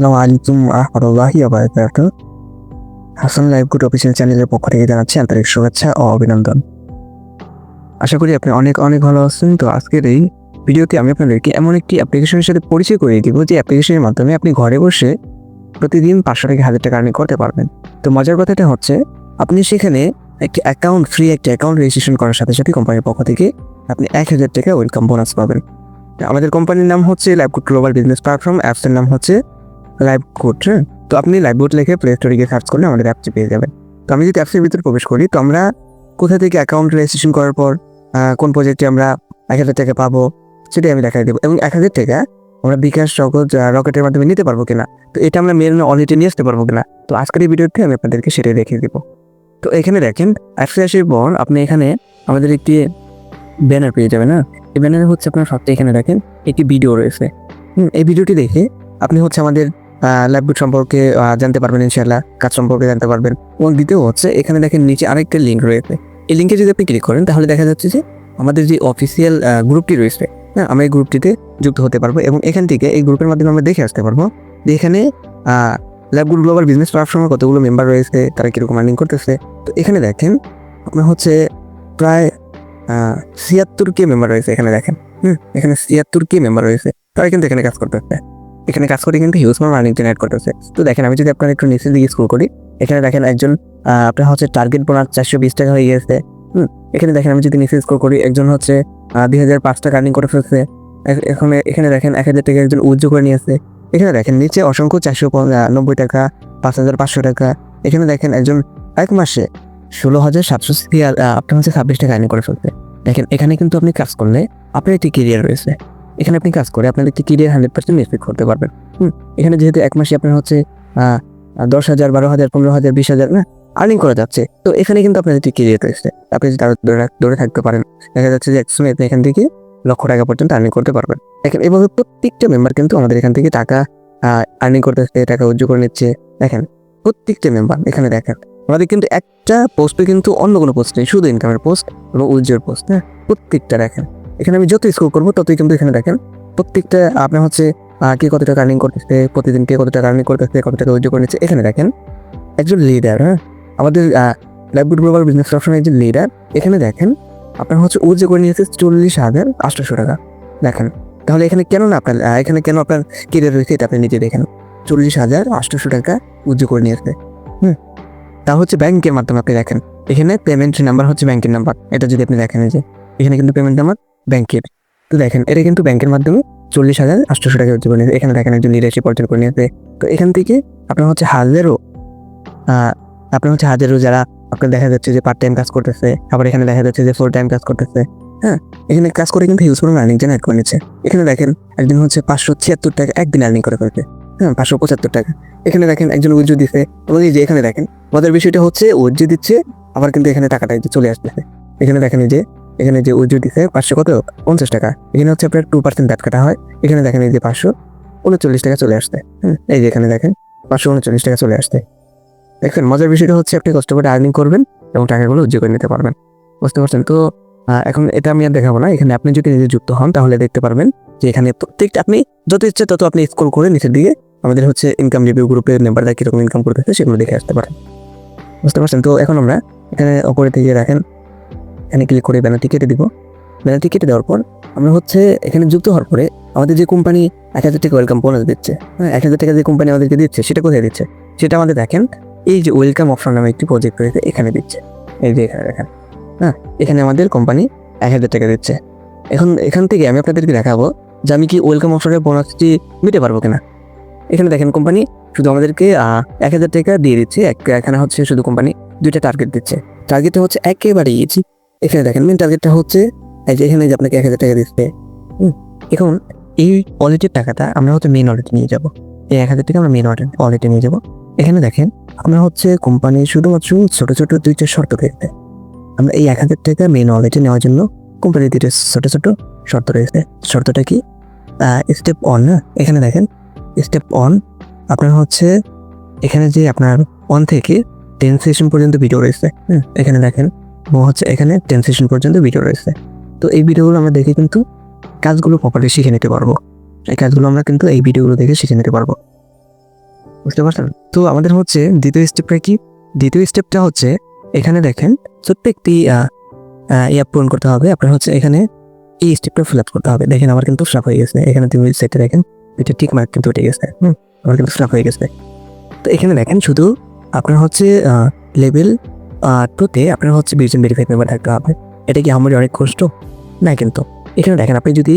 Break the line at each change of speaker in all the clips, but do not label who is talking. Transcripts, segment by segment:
আসসালামু আলাইকুম আহমদুল্লাহি আবরাকাত হাসান লাইভ গুড অফিসিয়াল চ্যানেলের পক্ষ থেকে জানাচ্ছি আন্তরিক শুভেচ্ছা ও অভিনন্দন। আশা করি আপনি অনেক অনেক ভালো আছেন। তো আজকের এই ভিডিওতে আমি আপনাদেরকে এমন একটি অ্যাপ্লিকেশনের সাথে পরিচয় করিয়ে দিব যে অ্যাপ্লিকেশনের মাধ্যমে আপনি ঘরে বসে প্রতিদিন পাঁচশো থেকে হাজার টাকা আর্নিং করতে পারবেন। তো মজার কথাটা হচ্ছে, আপনি সেখানে একটি অ্যাকাউন্ট ফ্রি একটি অ্যাকাউন্ট রেজিস্ট্রেশন করার সাথে সাথে কোম্পানির পক্ষ থেকে আপনি এক হাজার টাকা ওয়েলকাম বোনাস পাবেন। আমাদের কোম্পানির নাম হচ্ছে লাইভগুড গ্লোবাল বিজনেস প্ল্যাটফর্ম অ্যাপসের নাম হচ্ছে লাইভ কোড হ্যাঁ? তো আপনি লাইভ বোর্ড লিখে প্লে স্টোরে গিয়ে সার্চ করলে আমাদের অ্যাপটি পেয়ে যাবেন। তো আমি যদি অ্যাপসের ভিতরে প্রবেশ করি, তো আমরা কোথা থেকে অ্যাকাউন্ট রেজিস্ট্রেশন করার পর কোন প্রজেক্টে আমরা এক হাজার টাকা পাবো, সেটাই আমি দেখাই দেবো। এবং এক হাজার টাকা আমরা বিকাশ জগৎ রকেটের মাধ্যমে নিতে পারব কিনা, তো এটা আমরা মেল অলরেডি নিয়ে আসতে পারব কিনা, তো আজকের এই ভিডিওতে আমি আপনাদেরকে সেটাই দেখিয়ে দেবো। তো এখানে দেখেন অ্যাপসে আসার পর আপনি এখানে আমাদের একটি ব্যানার পেয়ে যাবেন না এই ব্যানারে হচ্ছে আপনার সবচেয়ে এখানে দেখেন, একটি ভিডিও রয়েছে। এই ভিডিওটি দেখে আপনি হচ্ছে আমাদের ল্যাবগুড সম্পর্কে জানতে পারবেন ইনশাল্লাহ কাজ সম্পর্কে জানতে পারবেন। এবং দ্বিতীয় হচ্ছে, এখানে দেখেন নিচে আরেকটা লিঙ্ক রয়েছে। এই লিঙ্কে যদি আপনি ক্লিক করেন, তাহলে দেখা যাচ্ছে যে আমাদের যে অফিসিয়াল গ্রুপটি রয়েছে হ্যাঁ আমরা এই গ্রুপটিতে যুক্ত হতে পারব এবং এখান থেকে এই গ্রুপের মাধ্যমে আমরা দেখে আসতে পারব যে এখানে ল্যাবগুড গ্লোবাল বিজনেস প্ল্যাটফর্মে কতগুলো মেম্বার রয়েছে, তারা কীরকম আর্নিং করতেছে। তো এখানে দেখেন আপনার হচ্ছে প্রায় ছিয়াত্তর কে মেম্বার রয়েছে এখানে দেখেন, হুম, এখানে ছিয়াত্তর কে মেম্বার রয়েছে, তারা কিন্তু এখানে কাজ করতেছে। এখানে কাজ করে কিন্তু হিউজ মার আর্নিং জেনারেট করতেছে। তো দেখেন, আমি যদি আপনার একটু নিচের দিকে স্কুল করি, এখানে দেখেন একজন আপনার হচ্ছে টার্গেট বোনাস চারশো বিশ টাকা হয়ে গেছে। হুম, এখানে দেখেন, আমি যদি নিচে স্কোর করি, একজন হচ্ছে দুই হাজার পাঁচ টাকা আর্নিং করে ফেলছে এখানে এখানে দেখেন, এক হাজার টাকা একজন উজ্জ্ব করে নিয়েছে। এখানে দেখেন, নিচে অসংখ্য চারশো নব্বই টাকা, পাঁচ হাজার পাঁচশো টাকা। এখানে দেখেন, একজন এক মাসে ষোলো হাজার সাতশো আপনার হচ্ছে ছাব্বিশ টাকা আর্নিং করে ফেলছে। দেখেন, এখানে কিন্তু আপনি কাজ করলে আপনার একটি কেরিয়ার রয়েছে। এখানে আপনি কাজ করে আপনার একটি কেরিয়ার হান্ড্রেড পার্সেন্ট নিশ্চিত করতে পারবেন? হুম, এখানে যেহেতু এক মাসে আপনার হচ্ছে দশ হাজার, বারো হাজার, পনেরো হাজার, বিশ হাজার, না আর্নিং করা যাচ্ছে। তো এখানে কিন্তু আপনার একটি কেরিয়ার রয়েছে আপনি যদি আরও ধরে রাখ- থাকতে পারেন, দেখা যাচ্ছে যে একসময় আপনি এখান থেকে লক্ষ টাকা পর্যন্ত আর্নিং করতে পারবেন। দেখেন, এভাবে প্রত্যেকটা মেম্বার কিন্তু আমাদের এখান থেকে টাকা আর্নিং করতেছে টাকা উজ্জ্ব করে নিচ্ছে। দেখেন, প্রত্যেকটা মেম্বার এখানে দেখেন, আমাদের কিন্তু একটা পোস্টে কিন্তু অন্য কোনো পোস্ট নেই, শুধু ইনকামের পোস্ট এবং উজ্জ্বল পোস্ট হ্যাঁ প্রত্যেকটা দেখেন। এখানে আমি যত স্কোর করব, ততই কিন্তু এখানে দেখেন প্রত্যেকটা আপনার হচ্ছে কে কত টাকা আর্নিং করতেছে, প্রতিদিন কে কত টাকা আর্নিং করতেছে, কত টাকা উজ্জ্বল করে এখানে দেখেন একজন লিডার হ্যাঁ? আমাদের লাইভগুড গ্লোবাল বিজনেস প্ল্যাটফর্মের একজন লিডার এখানে দেখেন আপনার হচ্ছে উজ্জ্বল করে নিয়েছে চল্লিশ হাজার আটশোশো টাকা। দেখেন, তাহলে এখানে কেন না আপনার এখানে কেন আপনার কেরিয়ার রয়েছে এটা আপনি নিজে দেখেন। চল্লিশ হাজার আটশোশো টাকা উজ্জ্বল করে নিয়েছে, হুম? তা হচ্ছে ব্যাংকের মাধ্যমে আপনি দেখেন, এখানে পেমেন্ট নাম্বার হচ্ছে ব্যাংকের নাম্বার এটা যদি আপনি দেখেন যে, এখানে কিন্তু পেমেন্ট নাম্বার ব্যাংকের। তো দেখেন এটা কিন্তু ব্যাংকের মাধ্যমে চল্লিশ হাজার আটশোশো টাকা উজ্জ্বল করে এখানে দেখেন একজন লিডারশিপ অর্জন করে নিয়েছে। তো এখান থেকে আপনার হচ্ছে হাজারো আহ, আপনার হচ্ছে হাজারো যারা আপনার দেখা যাচ্ছে যে পার্ট টাইম কাজ করতেছে আবার এখানে দেখা যাচ্ছে যে ফুল টাইম কাজ করতেছে হ্যাঁ? এখানে কাজ করে কিন্তু হিউজ পরিমাণ আর্নিং জেনারেট করে নিচ্ছে। এখানে দেখেন একজন হচ্ছে পাঁচশো ছিয়াত্তর টাকা একদিন আর্নিং করে ফেলছে হ্যাঁ? পাঁচশো পঁচাত্তর টাকা। এখানে দেখেন একজন উজ্জ্ব দিচ্ছে এবং এই যে এখানে দেখেন মজার বিষয়টা হচ্ছে উজ্জ্ব দিচ্ছে আবার কিন্তু এখানে টাকাটা চলে আসতেছে। এখানে দেখেন যে এখানে যে উজ্জ্ব দিচ্ছে পাঁচশো কত? পঞ্চাশ টাকা। এখানে হচ্ছে আপনার টু পার্সেন্ট ব্যাট কাটা হয়। এখানে দেখেন এই যে পাঁচশো, উনচল্লিশ টাকা চলে আসতে হুম, এই যে এখানে দেখেন, পাঁচশো উনচল্লিশ টাকা চলে আসতে দেখছেন মজার বিষয়টা হচ্ছে আপনি কষ্ট করে আর্নিং করবেন এবং টাকাগুলো উজ্জ্বল করে নিতে পারবেন। বুঝতে পারছেন? তো এখন এটা আমি আর দেখাবো না। এখানে আপনি যদি নিজে যুক্ত হন, তাহলে দেখতে পারবেন যে এখানে প্রত্যেকটা আপনি যত ইচ্ছে তত আপনি স্কোর করে নিচের দিকে আমাদের হচ্ছে ইনকাম রিভিউ গ্রুপের মেম্বাররা কীরকম ইনকাম করতেছে সেগুলো দেখে আসতে পারেন। বুঝতে পারছেন? তো এখন আমরা এখানে ওপরে থেকে রাখেন এখানে ক্লিক করে ব্যানারটি কেটে দিব। ব্যানারটি কেটে দেওয়ার পর আমরা হচ্ছে এখানে যুক্ত হওয়ার পরে আমাদের যে কোম্পানি এক হাজার টাকা ওয়েলকাম বোনাস দিচ্ছে হ্যাঁ এক হাজার টাকা যে কোম্পানি আমাদেরকে দিচ্ছে সেটা কোথায় দিচ্ছে? সেটা আমাদের দেখেন, এই যে ওয়েলকাম অপশন নামে একটি প্রজেক্ট রয়েছে এখানে দিচ্ছে। এই যে এখানে দেখেন হ্যাঁ এখানে আমাদের কোম্পানি এক হাজার টাকা দিচ্ছে। এখন এখান থেকে আমি আপনাদেরকে দেখাবো যে আমি কি ওয়েলকাম অফারের বোনাসটি নিতে পারব কিনা। এখানে দেখেন কোম্পানি শুধু আমাদেরকে এক হাজার টাকা দিয়ে দিচ্ছে এখানে হচ্ছে শুধু কোম্পানি দুইটা টার্গেট দিচ্ছে। টার্গেটটা হচ্ছে একেবারে ইজি এখানে দেখেন মেন টার্গেটটা হচ্ছে এই যে এখানে যে আপনাকে এক হাজার টাকা দিচ্ছে। এখন এই ওয়ালেটের টাকাটা আমরা হচ্ছে মেন ওয়ালেটে নিয়ে যাব। এই এক হাজার টাকা আমরা মেন ওয়ালেটে নিয়ে যাব। এখানে দেখেন আমরা হচ্ছে কোম্পানি শুধুমাত্র ছোট ছোট দুইটা শর্ত রয়েছে। আমরা এই এক হাজার টাকা মেন ওয়ালেটে নেওয়ার জন্য কোম্পানির দুইটা ছোট ছোট শর্ত রয়েছে। শর্তটা কি? স্টেপ অন না? এখানে দেখেন স্টেপ অন আপনার হচ্ছে এখানে যে আপনার ওয়ান থেকে টেন সেশন পর্যন্ত ভিডিও রয়েছে। হুম, এখানে দেখেন হচ্ছে এখানে টেন সেশন পর্যন্ত ভিডিও রয়েছে। তো এই ভিডিওগুলো আমরা দেখে কিন্তু কাজগুলো প্রপারলি শিখে নিতে পারব। এই কাজগুলো আমরা কিন্তু এই ভিডিওগুলো দেখে শিখে নিতে পারব। বুঝতে পারছেন? তো আমাদের হচ্ছে দ্বিতীয় স্টেপটা কি? দ্বিতীয় স্টেপটা হচ্ছে এখানে দেখেন ছোট্ট একটি ইয়া পূরণ করতে হবে। আপনার হচ্ছে এখানে এই স্টেপটা ফিল আপ করতে হবে। দেখেন আমার কিন্তু ফিল হয়ে গেছে। এখানে তুমি সেটে দেখেন, এটা ঠিক মার্ক কিন্তু উঠে গেছে। হুম, আমার কিন্তু ফিল হয়ে গেছে। তো এখানে দেখেন শুধু আপনার হচ্ছে লেভেল টুতে আপনার হচ্ছে বিশজন ভেরিফাইড মেম্বার থাকতে হবে। এটা কি আমাদের অনেক কষ্ট? না কিন্তু। এখানে দেখেন, আপনি যদি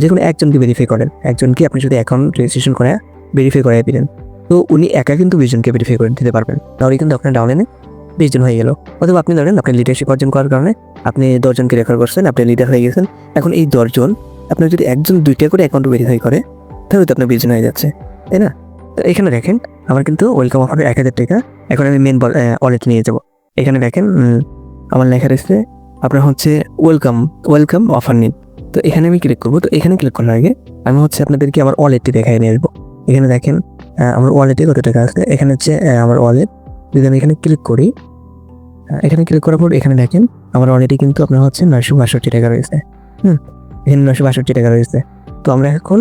যে কোনো একজনকে ভেরিফাই করেন, একজনকে আপনি যদি অ্যাকাউন্ট রেজিস্ট্রেশন করে ভেরিফাই করাই দিলেন, তো উনি একা কিন্তু বিশজনকে ভেরিফাই করে দিতে পারবেন। তাহলে কিন্তু আপনার ডাউনলাইনে বিশজন হয়ে গেল। অথবা আপনি ধরেন, আপনি লিডারশিপ অর্জন করার কারণে আপনি দশজনকে রেফার করছেন, আপনি লিডার হয়ে গেছেন। এখন এই দশজন, আপনার যদি একজন দুইটা করে অ্যাকাউন্ট ভেরিফাই করে, তাহলে তো আপনার বিশজন হয়ে যাচ্ছে, তাই না? তো এখানে দেখেন, আমার কিন্তু ওয়েলকাম অফার এক হাজার টাকা। এখন আমি মেন ওয়ালেট নিয়ে যাব। এখানে দেখেন আমার লেখা রয়েছে, আপনার হচ্ছে ওয়েলকাম ওয়েলকাম অফার নিন তো এখানে আমি ক্লিক করব, তো এখানে ক্লিক করার আগে আমি হচ্ছে আপনাদেরকে আমার ওয়ালেটটি দেখাই নিয়ে আসব। এখানে দেখেন আমার ওয়ালেটে কত টাকা আছে? এখানে হচ্ছে আমার ওয়ালেট যদি আমি এখানে ক্লিক করি এখানে ক্লিক করার পর এখানে দেখেন, আমার ওয়ালেটে কিন্তু আপনার হচ্ছে নয়শো বাষট্টি টাকা রয়েছে। হুম, এখানে নয়শো বাষট্টি টাকা রয়েছে। তো আমরা এখন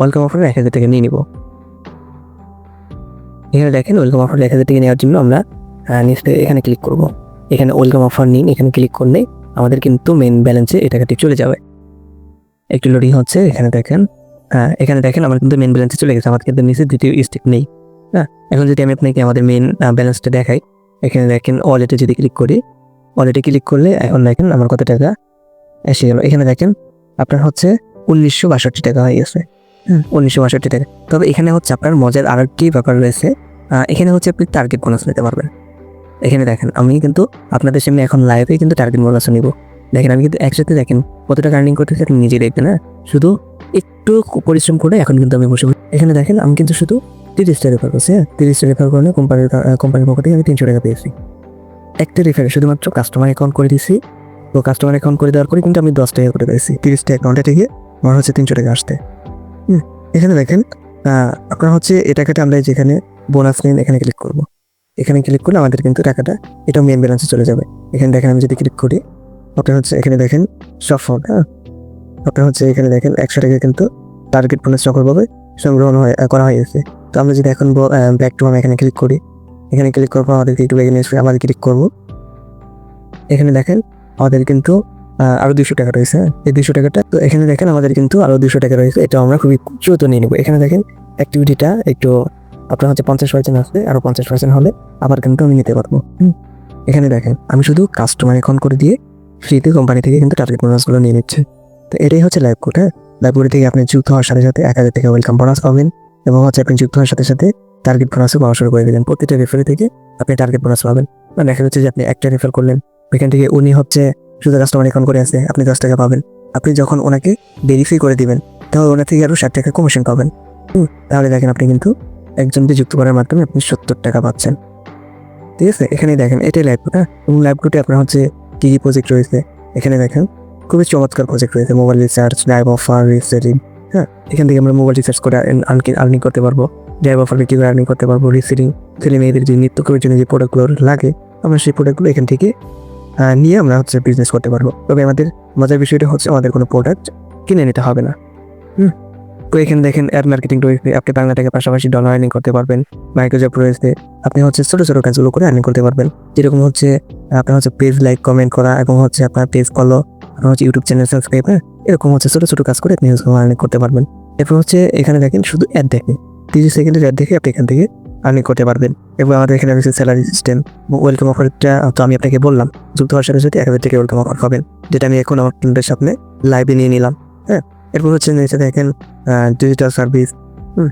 ওয়েলকাম অফারে এক হাজার টাকা নিয়ে নিব। এখানে দেখেন ওয়েলকাম অফার এক হাজার টাকা নেওয়ার জন্য আমরা নিচে এখানে ক্লিক করব। এখানে ওয়েলকাম অফার নিন এখানে ক্লিক করলে আমাদের কিন্তু মেন ব্যালেন্সে এই টাকাটি চলে যাবে। একটু লোডিং হচ্ছে, এখানে দেখেন। হ্যাঁ এখানে দেখেন আমার কিন্তু মেন ব্যালেন্সে চলে গেছে, আমার কিন্তু নিচে দ্বিতীয় স্টেপ নেই। হ্যাঁ এখন যদি আমি আপনাকে আমাদের মেন ব্যালেন্সটা দেখাই, এখানে দেখেন ওয়ালেটে যদি ক্লিক করি ওয়ালেটে ক্লিক করলে এখন দেখেন আমার কত টাকা এসে গেল। এখানে দেখেন আপনার হচ্ছে উনিশশো বাষট্টি টাকা হয়ে গেছে। হ্যাঁ উনিশশো বাষট্টি টাকা। তবে এখানে হচ্ছে আপনার মজার আর একটি ব্যাপার রয়েছে। এখানে হচ্ছে আপনি টার্গেট বোনাস নিতে পারবেন। এখানে দেখেন, আমি কিন্তু আপনাদের সামনে এখন লাইভে কিন্তু টার্গেট বোনাস নিব। দেখেন, আমি কিন্তু একসাথে দেখেন কতটা টাকা আর্নিং করতেছি, আপনি নিজে দেখবেন হ্যাঁ? শুধু একটু পরিশ্রম করে এখন কিন্তু আমি বসে এখানে দেখেন, আমি কিন্তু শুধু তিরিশটা রেফার করছি হ্যাঁ? তিরিশটা রেফার করলে কোম্পানির কোম্পানির পক্ষ থেকে আমি তিনশো টাকা পেয়েছি। একটা রেফারে শুধুমাত্র কাস্টমার অ্যাকাউন্ট করে দিয়েছি তো কাস্টমার অ্যাকাউন্ট করে দেওয়ার পরে কিন্তু আমি দশ টাকা করে পেয়েছি তিরিশটা অ্যাকাউন্টে থেকে আমার হচ্ছে তিনশো টাকা আসতে এখানে দেখেন আপনার হচ্ছে এই টাকাটা আমরা যেখানে বোনাস নিন এখানে ক্লিক করব। এখানে ক্লিক করলে আমাদের কিন্তু টাকাটা এটা মেন ব্যালেন্সে চলে যাবে। এখানে দেখেন আমি যদি ক্লিক করি আপনার হচ্ছে এখানে দেখেন সফল হ্যাঁ? আপনার হচ্ছে এখানে দেখেন একশো টাকা কিন্তু টার্গেট বোনাস সফলভাবে হয় আহ, করা হয়েছে তো আমরা যদি এখন ব্যাক টু আমি এখানে ক্লিক করি এখানে ক্লিক করার পর আমাদেরকে একটু এখানে এসে আবার ক্লিক করব। এখানে দেখেন আমাদের কিন্তু আহ, আরও দুশো টাকা রয়েছে হ্যাঁ? এই দুশো টাকাটা তো এখানে দেখেন আমাদের কিন্তু আরও দুশো টাকা রয়েছে এটা আমরা খুবই দ্রুত নিয়ে নেব। এখানে দেখেন অ্যাক্টিভিটিটা একটু আপনার হচ্ছে পঞ্চাশ পার্সেন্ট আসবে আরও পঞ্চাশ পার্সেন্ট হলে আবার কিন্তু আমি নিতে পারব। এখানে দেখেন আমি শুধু কাস্টমার এখন করে দিয়ে ফ্রিতে কোম্পানি থেকে কিন্তু টার্গেট বোনাসগুলো নিয়ে নিচ্ছে। তো এটাই হচ্ছে লাইভ কোড হ্যাঁ? লাইভ কোড থেকে আপনি যুক্ত হওয়ার সাথে সাথে এক হাজার টাকা ওয়েলকাম বোনাস পাবেন এবং হচ্ছে আপনি যুক্ত হওয়ার সাথে সাথে টার্গেট বোনাসও পাওয়া শুরু করে দিলেন প্রতিটা রেফারি থেকে আপনি টার্গেট বোনাস পাবেন। মানে দেখা যাচ্ছে যে আপনি একটা রেফার করলেন ওইখান থেকে উনি হচ্ছে শুধু কাস্টমার এখন করে আছে আপনি দশ টাকা পাবেন। আপনি যখন ওনাকে ভেরিফাই করে দিবেন তাহলে ওনার থেকে আরও ষাট টাকা কমিশন পাবেন। হুম, তাহলে দেখেন আপনি কিন্তু একজনকে যুক্ত করার মাধ্যমে আপনি সত্তর টাকা পাচ্ছেন। ঠিক আছে? এখানে দেখেন, এটাই ল্যাব হ্যাঁ এবং ল্যাব কোডে আপনার হচ্ছে কী কী প্রজেক্ট রয়েছে? এখানে দেখেন, খুবই চমৎকার প্রজেক্ট রয়েছে। Mobile research drive offer resetting হ্যাঁ? এখান থেকে আমরা মোবাইল রিসার্চ করে আর্নিং করতে পারব। ড্রাইভ অফার বিক্রি করে আর্নিং করতে পারব। রিসেটিং ছেলে মেয়েদের যে নিত্য জন্য যে প্রোডাক্টগুলো লাগে, আমরা সেই প্রোডাক্টগুলো এখান থেকে নিয়ে আমরা হচ্ছে বিজনেস করতে পারব। তবে আমাদের, মজার বিষয়টা হচ্ছে আমাদের কোনো প্রোডাক্ট কিনে নিতে হবে না। তো এখানে দেখেন অ্যাড মার্কেটিং রয়েছে আপনি বাংলা টাকার পাশাপাশি ডলার আর্নিং করতে পারবেন। মাইক্রোজব রয়েছে আপনি হচ্ছে ছোটো ছোটো কাজগুলো করে আর্নিং করতে পারবেন। যেরকম হচ্ছে আপনার হচ্ছে পেজ লাইক কমেন্ট করা এবং হচ্ছে আপনার পেজ ফলো আপনার হচ্ছে ইউটিউব চ্যানেল সাবস্ক্রাইব এরকম হচ্ছে ছোটো ছোটো কাজ করে আপনি আর্নিং করতে পারবেন। এরপর হচ্ছে এখানে দেখেন শুধু অ্যাড দেখে। তিরিশ সেকেন্ডের অ্যাড দেখে আপনি এখান থেকে আর্নিং করতে পারবেন। এবং আমাদের এখানে রয়েছে স্যালারি সিস্টেম ওয়েলকাম অফারটা তো আমি আপনাকে বললাম, যুক্ত হওয়ার সাথে সাথে এক হাজার থেকে ওয়েলকাম অফার পাবেন, যেটা আমি এখন আমার সামনে লাইভে নিয়ে নিলাম হ্যাঁ? এরপর হচ্ছে নিচে দেখেন ডিজিটাল সার্ভিস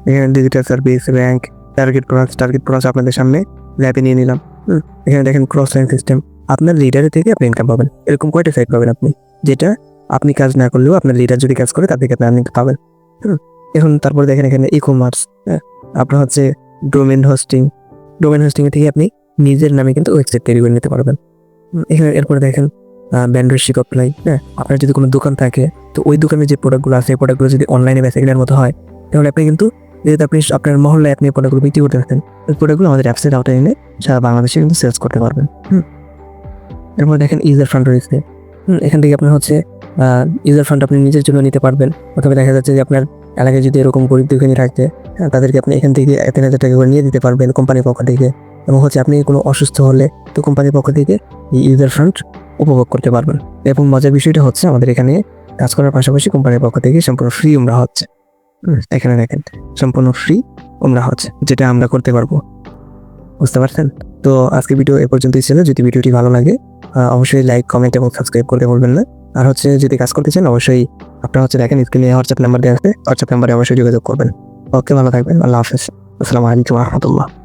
এখানে digital service rank target product target product আপনাদের সামনে ল্যাবে নিয়ে নিলাম এখানে দেখেন ক্রস লাইন সিস্টেম আপনার লিডারের থেকে আপনি ইনকাম পাবেন, এরকম কয়টা সাইট পাবেন আপনি, যেটা আপনি কাজ না করলেও আপনার লিডার যদি কাজ করে তার থেকে আপনি পাবেন এখন তারপর দেখেন এখানে ই কমার্স হ্যাঁ আপনার হচ্ছে ডোমেন হোস্টিং ডোমেন হোস্টিং থেকে আপনি নিজের নামে কিন্তু ওয়েবসাইট তৈরি করে নিতে পারবেন এখানে এরপরে দেখেন ব্যান্ডারশিপ অ্যাপ্লাই হ্যাঁ? আপনার যদি কোনো দোকান থাকে তো ওই দোকানে যে প্রোডাক্টগুলো আছে প্রোডাক্টগুলো যদি অনলাইনে বেচা কেনার মতো হয় তাহলে আপনি কিন্তু যেহেতু আপনি আপনার মহল্লায় আপনি প্রোডাক্টগুলো বিক্রি করতে পারতেন ওই প্রোডাক্টগুলো আমাদের অ্যাপসের আওতায় এনে সারা বাংলাদেশে কিন্তু সেলস করতে পারবেন হুম? এরপর দেখেন ইউজার ফান্ড রয়েছে হুম, এখান থেকে আপনার হচ্ছে ইউজার ফান্ড আপনি নিজের জন্য নিতে পারবেন অথবা দেখা যাচ্ছে যে আপনার এলাকায় যদি এরকম গরিব দুঃখিনী থাকতে হ্যাঁ, তাদেরকে আপনি এখান থেকে এক তিন হাজার টাকা করে নিয়ে দিতে পারবেন কোম্পানির পক্ষ থেকে এবং হচ্ছে আপনি কোনো অসুস্থ হলে তো কোম্পানির পক্ষ থেকে ইউজার ফান্ড উপভোগ করতে পারবেন। এবং মজার বিষয়টা হচ্ছে আমাদের এখানে কাজ করার পাশাপাশি কোম্পানির পক্ষ থেকে সম্পূর্ণ ফ্রি উমরা হচ্ছে। এখানে দেখেন, সম্পূর্ণ ফ্রি উমরা হচ্ছে, যেটা আমরা করতে পারব। বুঝতে পারছেন? তো আজকে ভিডিও এ পর্যন্তই ছিল। যদি ভিডিওটি ভালো লাগে অবশ্যই লাইক কমেন্ট এবং সাবস্ক্রাইব করতে বলবেন না। আর হচ্ছে যদি কাজ করতে চান, অবশ্যই আপনারা হচ্ছে দেখেন স্ক্রিনে হোয়াটসঅ্যাপ নাম্বার দেওয়া আছে হোয়াটসঅ্যাপ নাম্বারে অবশ্যই যোগাযোগ করবেন। ওকে, ভালো থাকবেন। আল্লাহ হাফেজ। আসসালামু আলাইকুম রহমতুল্লাহ।